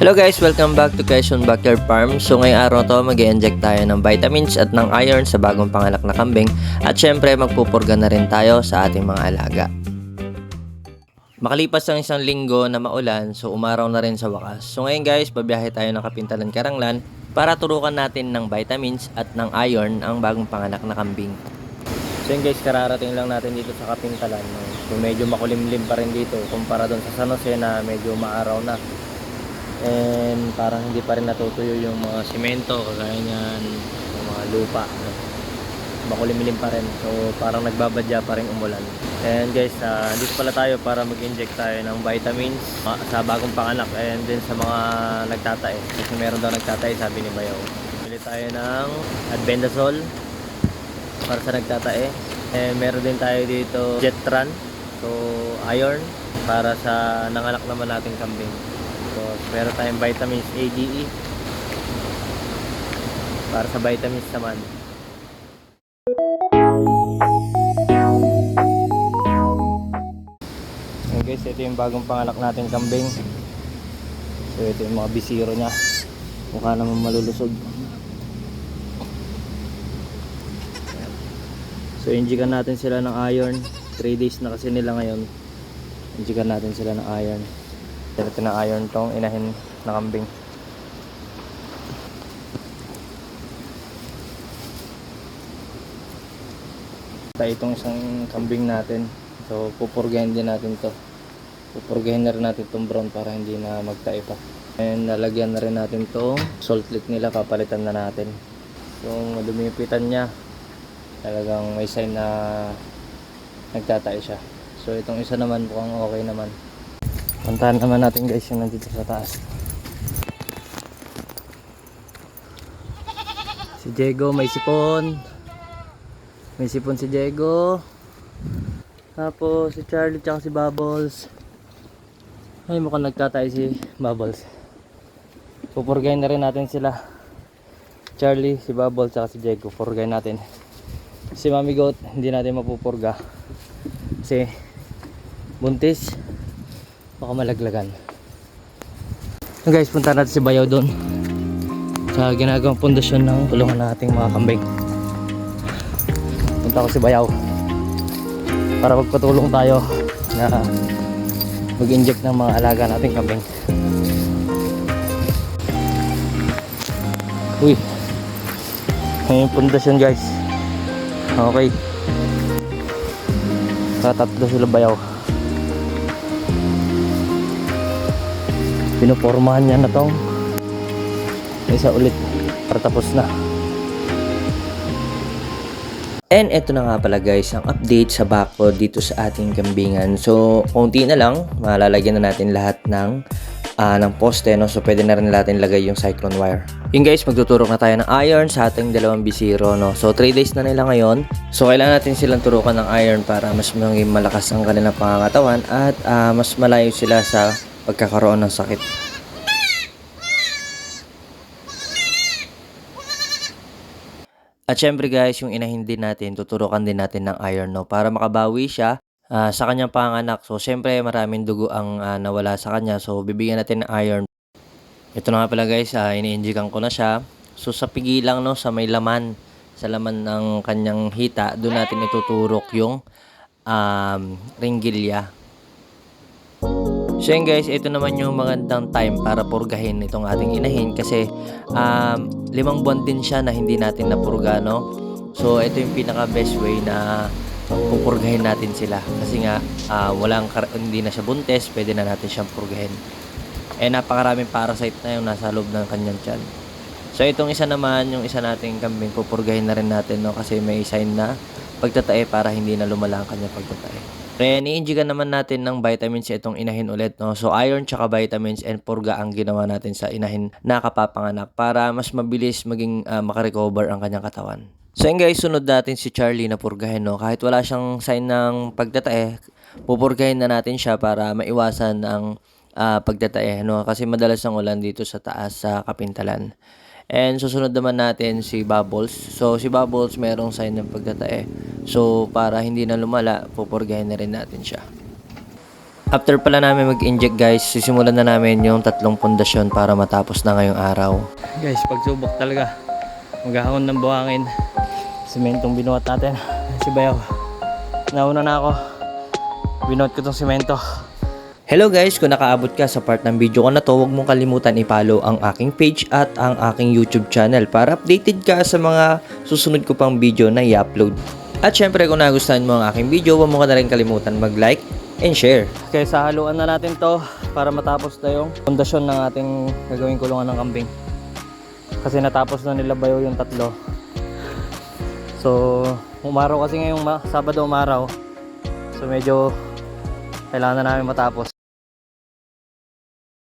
Hello guys, welcome back to Quezon Backyard Farm. So ngayong araw to, mag inject tayo ng vitamins at ng iron sa bagong panganak na kambing. At syempre, magpupurga na rin tayo sa ating mga alaga. Makalipas ang isang linggo na maulan, so umaraw na rin sa wakas. So ngayon guys, babiyahe tayo ng Kapintalan Karanglan para turukan natin ng vitamins at ng iron ang bagong panganak na kambing. So yun guys, kararating lang natin dito sa Kapintalan. No? So medyo makulimlim pa rin dito kumpara doon sa San Jose na medyo maaraw na. And parang hindi pa rin natutuyo yung mga simento, kagaya niyan, yung mga lupa. No? Makulimlim pa rin. So parang nagbabadya pa rin umulan. And guys, uh, dito pala tayo para mag-inject tayo ng vitamins sa bagong panganak and din sa mga nagtatae. Kasi meron daw nagtatae, sabi ni Bayaw. Bili tayo ng Adbendazole para sa nagtatae. Eh, meron din tayo dito Jetran. So, iron para sa nanganak naman nating kambing. So, meron tayong vitamins A, D, E. Para sa vitamins naman. Ayan guys, ito yung bagong panganak nating kambing. So, ito yung mga bisiro niya. Mukha naman malulusog. So injikan natin sila ng iron. 3 days na kasi nila ngayon. Injikan natin sila ng iron. Ng iron tong inahin na kambing. Ito itong isang kambing natin. So pupurgahin din natin to. Pupurgahin na rin natin tong brown para hindi na magtae pa. And lalagyan na rin natin tong salt lick nila. Papalitan na natin. So madumi niya talagang may sign na nagtatay siya. So itong isa naman mukhang okay naman. Puntahan naman natin guys yung nandito sa taas. Si Diego may sipon. May sipon si Diego. Tapos si Charlie tsaka si Bubbles. Ay mukhang nagtatay si Bubbles. Pupurgayin na rin natin sila. Charlie, si Bubbles tsaka si Diego. Purgayin natin si Mami Goat hindi natin mapupurga kasi buntis baka malaglagan. So guys punta natin si Bayaw doon. Sa ginagawang pundasyon ng kulungan nating mga kambing punta ko si Bayaw. Para magpatulong tayo na mag-inject ng mga alaga nating kambing. Uy. May pundasyon guys. Okay. Tatatlo sila bayaw. Pinupormahan niya na tong isa ulit para tapos na. And eto na nga pala guys, ang update sa backlog dito sa ating kambingan. So, konti na lang, malalagyan na natin lahat ng ah, ng poste, no? So, pwede na rin natin lagay yung cyclone wire. Yun guys, magtuturok na tayo ng iron sa ating dalawang bisiro, no? So, 3 days na nila ngayon. So, kailangan natin silang turukan ng iron para mas maging malakas ang kanilang pangangatawan at ah, mas malayo sila sa pagkakaroon ng sakit. At syempre guys, yung inahin din natin, tuturukan din natin ng iron no para makabawi siya ah, sa kanyang panganak. So syempre maraming dugo ang ah, nawala sa kanya. So bibigyan natin ng iron. Ito na nga pala guys, uh, iniinjikan ko na siya. So sa pigilang no, sa may laman, sa laman ng kanyang hita, doon natin ituturok yung um, ringgilya. So yun guys, ito naman yung magandang time para purgahin itong ating inahin kasi um, limang buwan din siya na hindi natin napurga, no? So ito yung pinaka best way na pupurgahin natin sila kasi nga ah, walang hindi na siya buntes, pwede na natin siyang purgahin. Eh napakaraming parasite na yung nasa loob ng kanyang tiyan. So itong isa naman, yung isa nating kambing, pupurgahin na rin natin no kasi may sign na pagtatae para hindi na lumala ang kanyang pagtatae. Kaya ni-injigan naman natin ng vitamins itong inahin ulit no. So iron tsaka vitamins and purga ang ginawa natin sa inahin na kapapanganak para mas mabilis maging ah, makarecover ang kanyang katawan. So yun guys, sunod natin si Charlie na purgahin no. Kahit wala siyang sign ng pagtatae, pupurgahin na natin siya para maiwasan ang ah, pagtatae no kasi madalas ang ulan dito sa taas sa Kapintalan. And susunod naman natin si Bubbles. So si Bubbles merong sign ng pagtatae. So para hindi na lumala, pupurgahin na rin natin siya. After pala namin mag-inject guys, sisimulan na namin yung tatlong pundasyon para matapos na ngayong araw. Guys, pagsubok talaga. Maghahon ng buhangin. Sementong binuhat natin. Si Bayaw. Nauna na ako. Binuhat ko tong semento. Hello guys, kung nakaabot ka sa part ng video ko na to, huwag mong kalimutan i-follow ang aking page at ang aking YouTube channel para updated ka sa mga susunod ko pang video na i-upload. At syempre kung nagustuhan mo ang aking video, huwag mo ka na rin kalimutan mag-like and share. Okay, sahaluan na natin to para matapos na yung pundasyon ng ating gagawing kulungan ng kambing. Kasi natapos na nila bayo yung tatlo. So, umaraw kasi ngayong Sabado umaraw. So medyo kailangan na namin matapos.